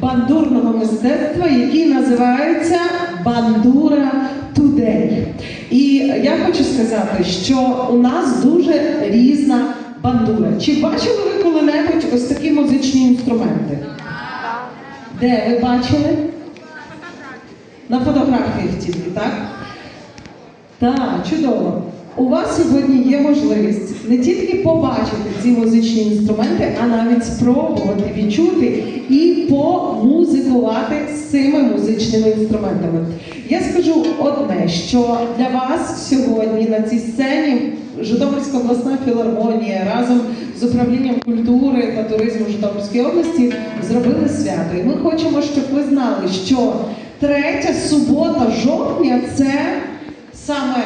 Бандурного мистецтва, який називається Бандура Тудей. І я хочу сказати, що у нас дуже різна бандура. Чи бачили ви коли-небудь ось такі музичні інструменти? Де ви бачили? На фотографії тільки, так? Так, чудово. У вас сьогодні є можливість не тільки побачити ці музичні інструменти, а навіть спробувати відчути і помузикувати з цими музичними інструментами. Я скажу одне, що для вас сьогодні на цій сцені Житомирська обласна філармонія разом з управлінням культури та туризму Житомирської області зробили свято. І ми хочемо, щоб ви знали, що третя субота жовтня це саме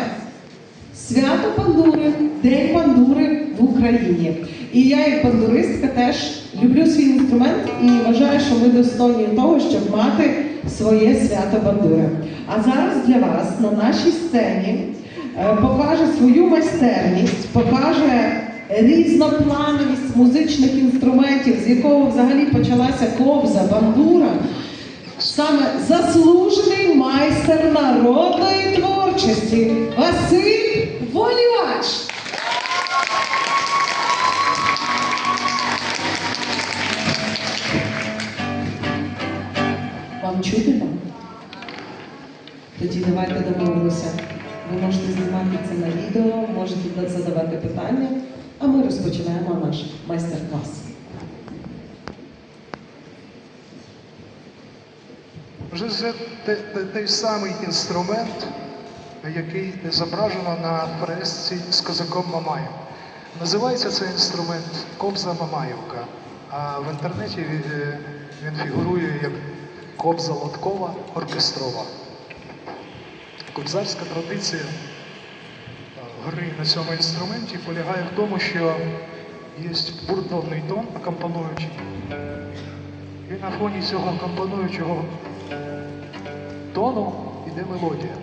свято бандури, День бандури в Україні. І я, як бандуристка, теж люблю свій інструмент і вважаю, що ми достойні того, щоб мати своє свято бандури. А зараз для вас на нашій сцені е, покаже свою майстерність, покаже різноплановість музичних інструментів, з якого взагалі почалася кобза, бандура. Саме заслужений майстер народної творчості Василь Волівач. Вам чути там? Тоді давайте домовимося. Ви можете знімати це на відео, можете задавати питання, а ми розпочинаємо наш майстер-клас. Вже це той самий інструмент, який зображено на фресці з козаком Мамаєм. Називається цей інструмент Кобза Мамаївка, а в інтернеті він, е, фігурує як Кобза Лоткова оркестрова. Кобзарська традиція е, гри на цьому інструменті полягає в тому, що є буртовний тон акомпануючий. І на фоні цього акомпануючого тону йде мелодія.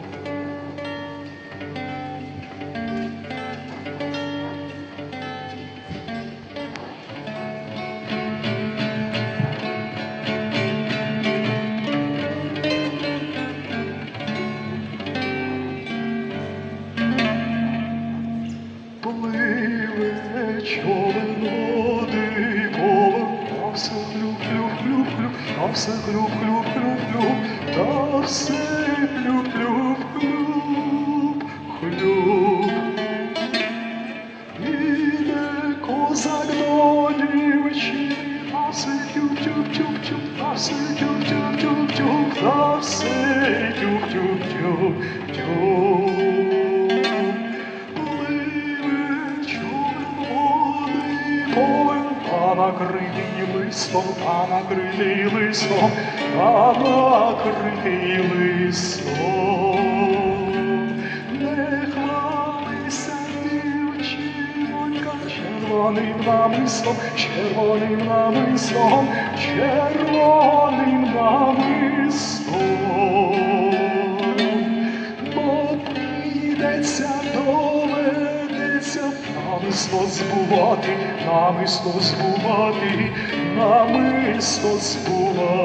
Пливе човен води а хлюп, а все хлюп, хлюп, хлюп, хлюп, та все хлюп, хлюп, хлюп, Та листом, та накритий листом, та накритий листом. Не хвалися, дівчинонька, червоним намислом, червоним намислом, червоним намислом. Намисло збувати, намисло збувати, намисло збувати.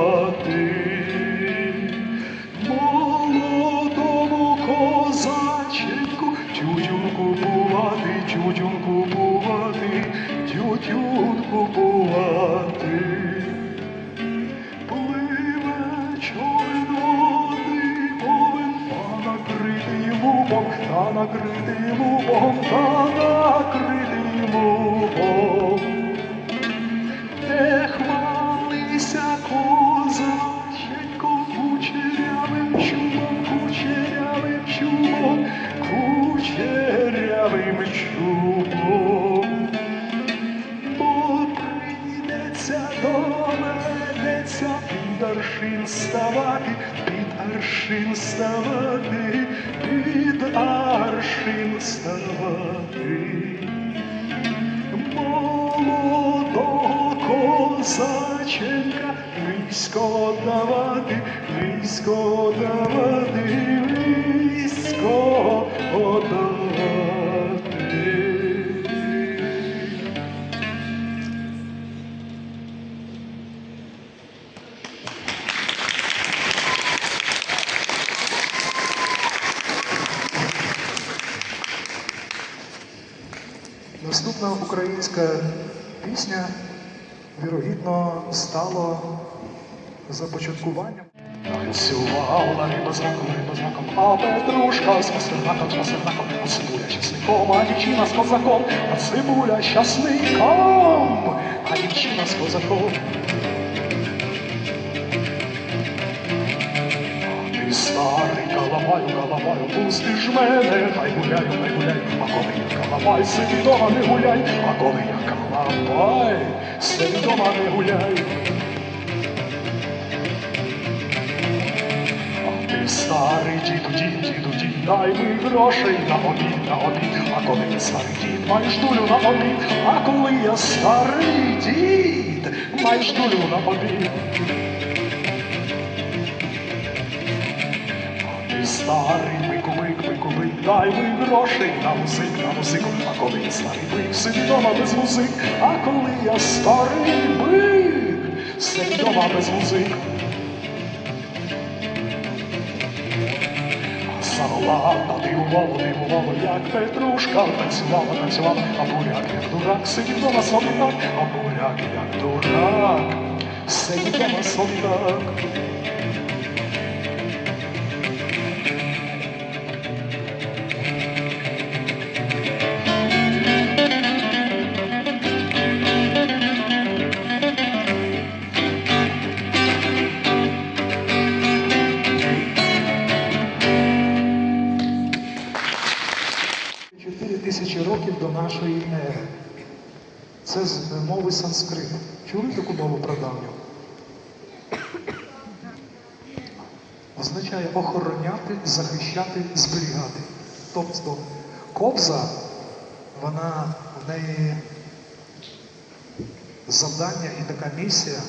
Українська пісня, вірогідно, стала започаткуванням. Танцювала риба з раком, риба з раком, а Петрушка з пастернаком, з пастернаком, а цибуля щасником, а дівчина з козаком, а цибуля щасником, а дівчина з козаком. Ти старий каламаю, каламаю, пусти ж мене, хай гуляю, хай гуляю, а коли я каламай, сиди дома не гуляй, а коли я каламай, сиди дома не гуляй. А ти старий діду, дід, діду, дід, дай ми грошей на обід, на обід, а коли я старий дід, маєш дулю на обід, а коли я старий дід, маєш дулю на обід. дай ми грошей на музик, на музику, а коли я старий бик, сиди дома без музик, а коли я старий бик, сиди дома без музик. Саролана, дивувало, дивувало, як Петрушка танцювала, танцювала, а буряк, як дурак, сидів дома собі так, а буряк, як дурак, сидів дома собі Прадавню? Означає охороняти, захищати, зберігати. Тобто кобза, вона в неї завдання і така місія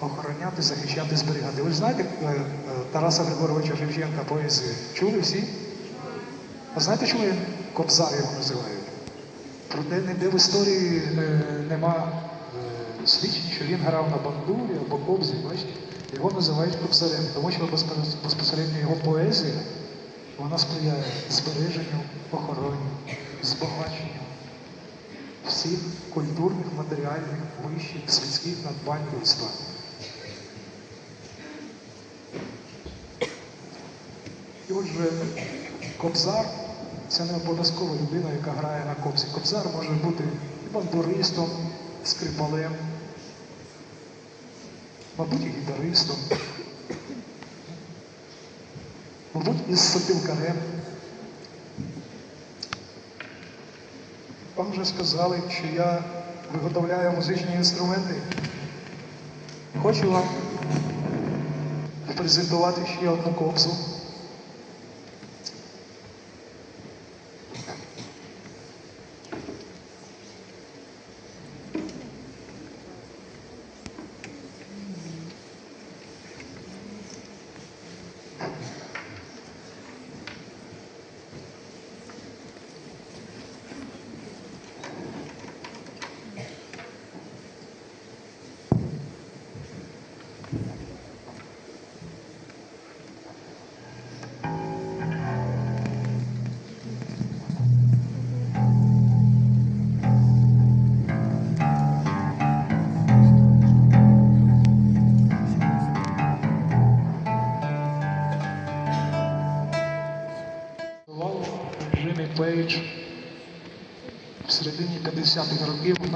охороняти, захищати, зберігати. Ви ж знаєте е, е, Тараса Григоровича Шевченка поезію? Чули всі? А знаєте, чому кобзар його називають? Проте ніде в історії е, нема свідчень, що він грав на бандурі або кобзі, бачите? Його називають кобзарем, тому що безпосередньо його поезія вона сприяє збереженню, охороні, збагаченню всіх культурних, матеріальних, вищих, світських надбань людства. І отже, кобзар це не обов'язкова людина, яка грає на кобзі. Кобзар може бути і бандуристом, скрипалем, мабуть, і гітаристом, мабуть, із сопілкарем. Вам вже сказали, що я виготовляю музичні інструменти. Хочу вам презентувати ще одну кобзу.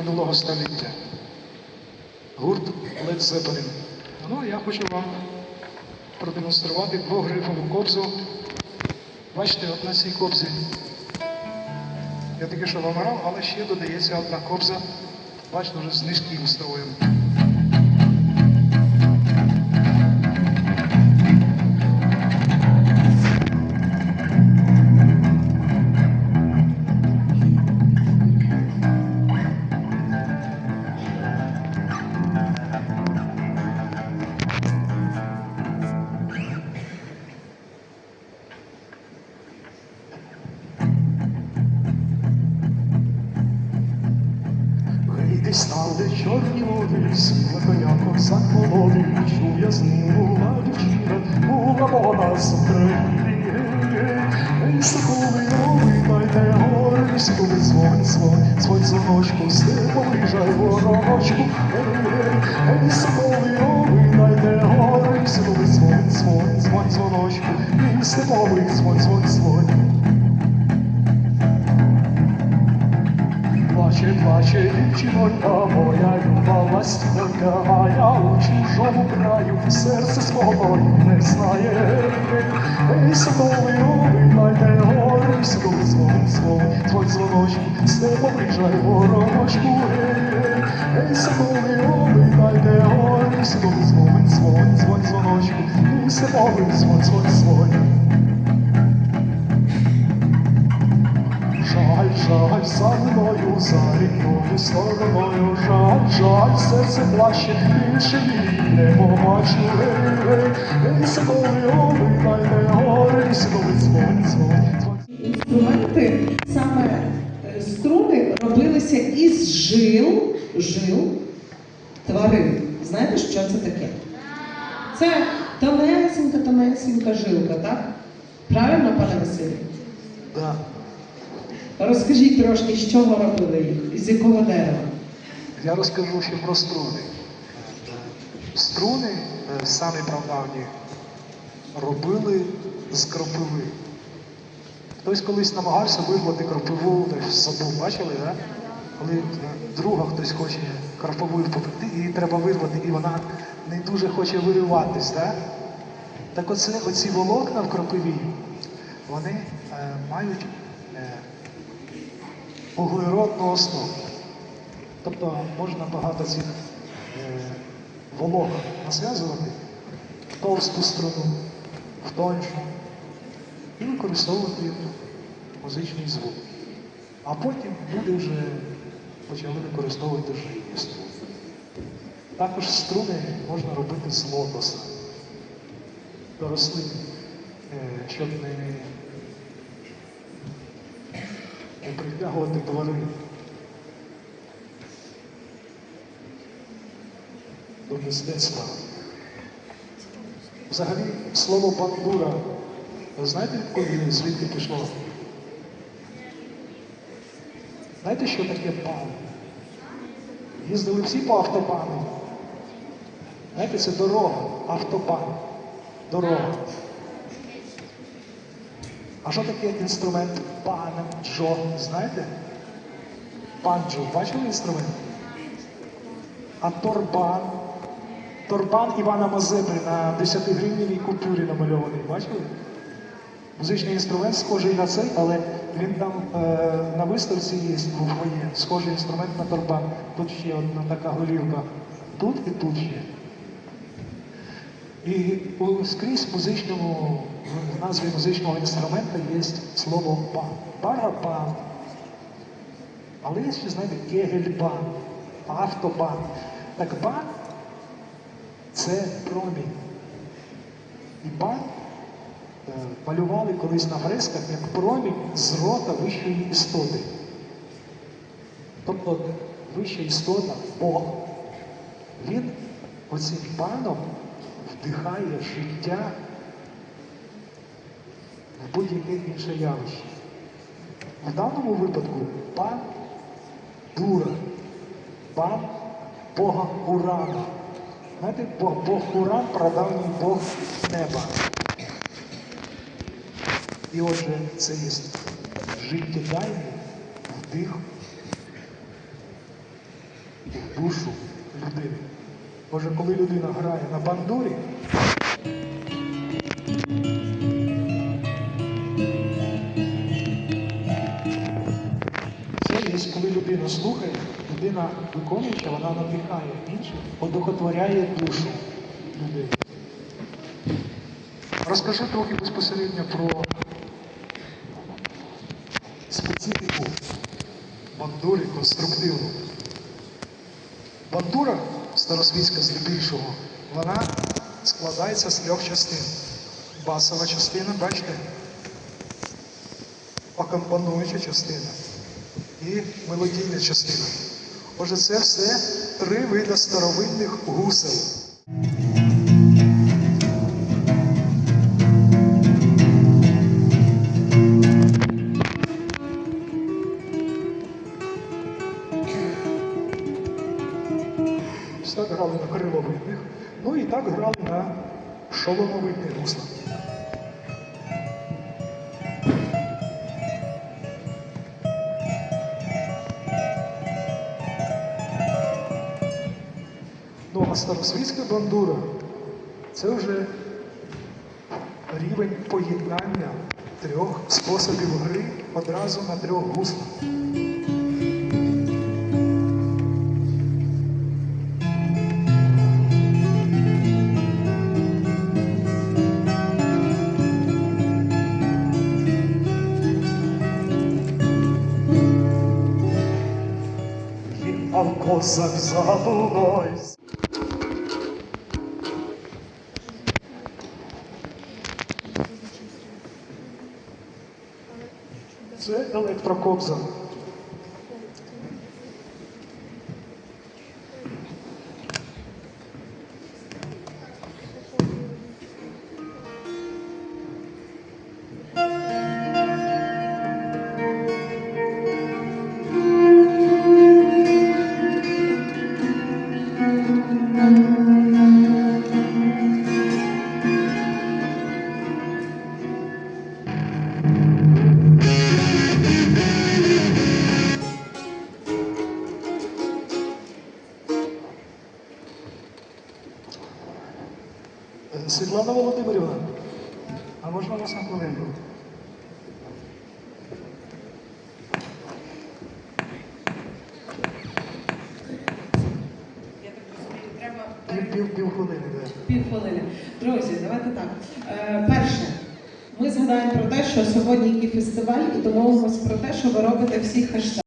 Минулого століття. Гурт Лед Зепелін. Ну, я хочу вам продемонструвати двогрифову кобзу. Бачите, от на цій кобзі. Я тільки що вам грав, але ще додається одна кобза. Бачите, вже з низьким строєм. Вийди стали чорні води, сіла коня козак молодий, чув я з ним була дівчина, була вона з України. Ей, соколи новий, дайте гори, соколи дзвон, дзвонь, дзвонь дзвоночку, степовижай вороночку, ей, ей, ей, соколи, ови, найде гори, соколи, дзвонь, дзвонь, дзвонь дзвоночку, і степовий дзвонь, дзвонь, дзвонь. Плаче, плаче дівчинонька моя, люба ластівонька, а я у чужому краю серце свого не знає. Ей, соколи, ови, найде гори, соколи, дзвонь, дзвонь, дзвонь дзвоночку, степо приїжджай вороночку, ей, соколи, ови, найде гори, соколи, дзвонь, дзвонь, дзвонь дзвоночку, і дзвонь, дзвонь. Жаль, за мною, за рідною стороною, жаль, жаль, серце плаче, більше не побачу, гей, гей, гей, соколи, ови, гори, соколи, дзвонь, дзвонь. Інструменти, саме е, струни робилися із жил, жил тварин. Знаєте, що це таке? Це тонесенька, тонесенька жилка, так? Правильно, пане Василю? Да. Розкажіть трошки, з чого робили їх, із якого дерева? Я розкажу ще про струни. Струни, е, самі правдавні, робили з кропиви. Хтось колись намагався вирвати кропиву з собою, бачили, да? Коли е, друга хтось хоче кропивою попекти, її треба вирвати, і вона не дуже хоче вириватись. Да? Так оце, оці волокна в кропиві, вони е, мають е, вуглеродну основу. Тобто можна багато цих е, назв'язувати в товсту струну, в тоншу і використовувати музичний звук. А потім люди вже почали використовувати живі струни. Також струни можна робити з лотоса до рослин, е, щоб не притягувати тварин. до мистецтва. Взагалі, слово бандура, ви знаєте, відколи звідки пішло? Знаєте, що таке пан? Їздили всі по автобану. Знаєте, це дорога, автобан. Дорога. А що таке інструмент пана Джо? Знаєте? Банджо. Бачили інструмент? А торбан. Торбан Івана Мазепи на 10 гривневій купюрі намальований. Бачили? Музичний інструмент схожий на цей, але він там е, на виставці є фоє. Схожий інструмент на торбан. Тут ще одна така голівка. Тут і тут ще. І скрізь в музичному, в назві музичного інструмента є слово пан. Барабан. Але є ще, знаєте, кегельбан, автобан. Так бан це промінь. І бан е, малювали колись на фресках як промінь з рота вищої істоти. Тобто вища істота Бог. Він оцим паном вдихає життя будь-яке інше явище. В даному випадку пан дура, пан Бога Урана. Знаєте, Бог, Бог Уран прадавній Бог неба. І отже, це є життєдайний вдих в душу людини. Отже, коли людина грає на бандурі, людина слухає, людина виконуюча, вона надихає інших, одухотворяє душу людей. Розкажу трохи безпосередньо про специфіку бандури конструктивну. Бандура старосвітська здебільшого, вона складається з трьох частин. Басова частина, бачите? акомпануюча частина і мелодійна частина. Отже, це все три види старовинних гусел. Так грали на криловидних, ну і так грали на шоломовидних гуслах. А старосвітська бандура це вже рівень поєднання трьох способів гри одразу на трьох гуслах. А в козак Це електрокобза. Світлана Володимирівна, а можна вас на хвилинку? Пів, пів, хвилини, півхвилини. Друзі, давайте так. Е, перше, ми згадаємо про те, що сьогодні є фестиваль, і домовимося про те, що ви робите всі хештеги.